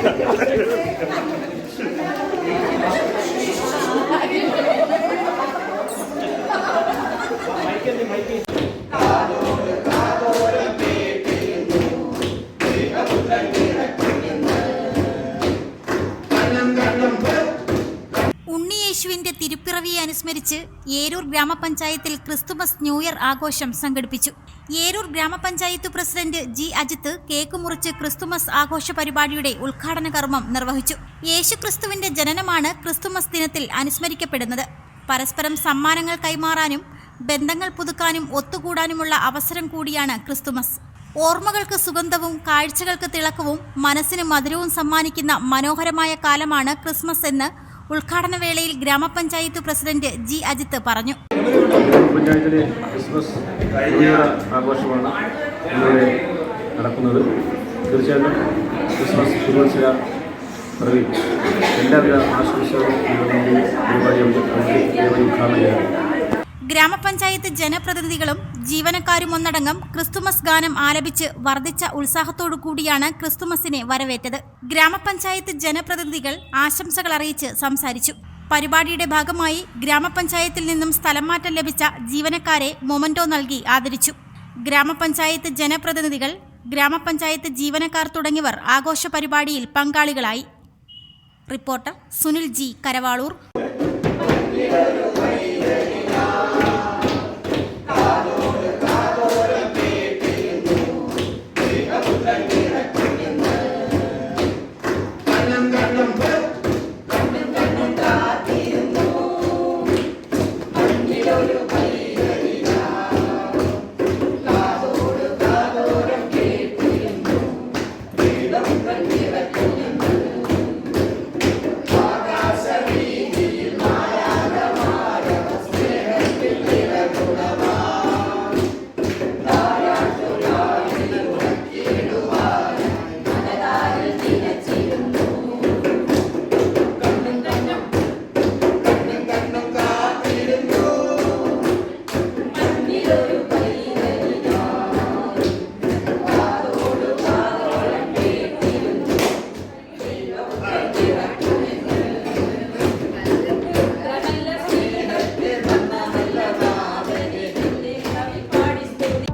ハハハハ! ഉണ്ണിയേശുവിന്റെ തിരുപ്പിറവിയെ അനുസ്മരിച്ച് ഏരൂർ ഗ്രാമപഞ്ചായത്തിൽ Christmas new year ആഘോഷം സംഘടിപ്പിച്ചു. ഏരൂർ ഗ്രാമപഞ്ചായത്ത് പ്രസിഡന്റ് ജി അജിത്ത് കേക്ക് മുറിച്ച് ക്രിസ്തുമസ് ആഘോഷ പരിപാടിയുടെ ഉദ്ഘാടന കർമ്മം നിർവഹിച്ചു. യേശുക്രിസ്തുവിന്റെ ജനനമാണ് ക്രിസ്തുമസ് ദിനത്തിൽ അനുസ്മരിക്കപ്പെടുന്നത്. പരസ്പരം സമ്മാനങ്ങൾ കൈമാറാനും ബന്ധങ്ങൾ പുതുക്കാനും ഒത്തുകൂടാനുമുള്ള അവസരം കൂടിയാണ് ക്രിസ്തുമസ്. ഓർമ്മകൾക്ക് സുഗന്ധവും കാഴ്ചകൾക്ക് തിളക്കവും മനസ്സിന് മധുരവും സമ്മാനിക്കുന്ന മനോഹരമായ കാലമാണ് ക്രിസ്മസ് എന്ന് ഉദ്ഘാടന വേളയിൽ ഗ്രാമപഞ്ചായത്ത് പ്രസിഡന്റ് ജി അജിത്ത് പറഞ്ഞു. പഞ്ചായത്തിലെ ക്രിസ്മസ് ആഘോഷമാണ് ഇന്നിവിടെ നടക്കുന്നത്. തീർച്ചയായിട്ടും ക്രിസ്മസ് ശുഭോത്സവ ആശംസകളും ഉദ്ഘാടനം ചെയ്യാം ഗ്രാമപഞ്ചായത്ത് ജനപ്രതിനിധികളും ജീവനക്കാരും ഒന്നടങ്കം ക്രിസ്തുമസ് ഗാനം ആലപിച്ച് വർദ്ധിച്ച ഉത്സാഹത്തോടു കൂടിയാണ് ക്രിസ്തുമസിനെ വരവേറ്റത്. ഗ്രാമപഞ്ചായത്ത് ജനപ്രതിനിധികൾ ആശംസകൾ അറിയിച്ച് സംസാരിച്ചു. പരിപാടിയുടെ ഭാഗമായി ഗ്രാമപഞ്ചായത്തിൽ നിന്നും സ്ഥലം മാറ്റം ലഭിച്ച ജീവനക്കാരെ മൊമന്റോ നൽകി ആദരിച്ചു. ഗ്രാമപഞ്ചായത്ത് ജനപ്രതിനിധികൾ ഗ്രാമപഞ്ചായത്ത് ജീവനക്കാർ തുടങ്ങിയവർ ആഘോഷ പരിപാടിയിൽ പങ്കാളികളായി. Reporter Sunil G Karavaloor.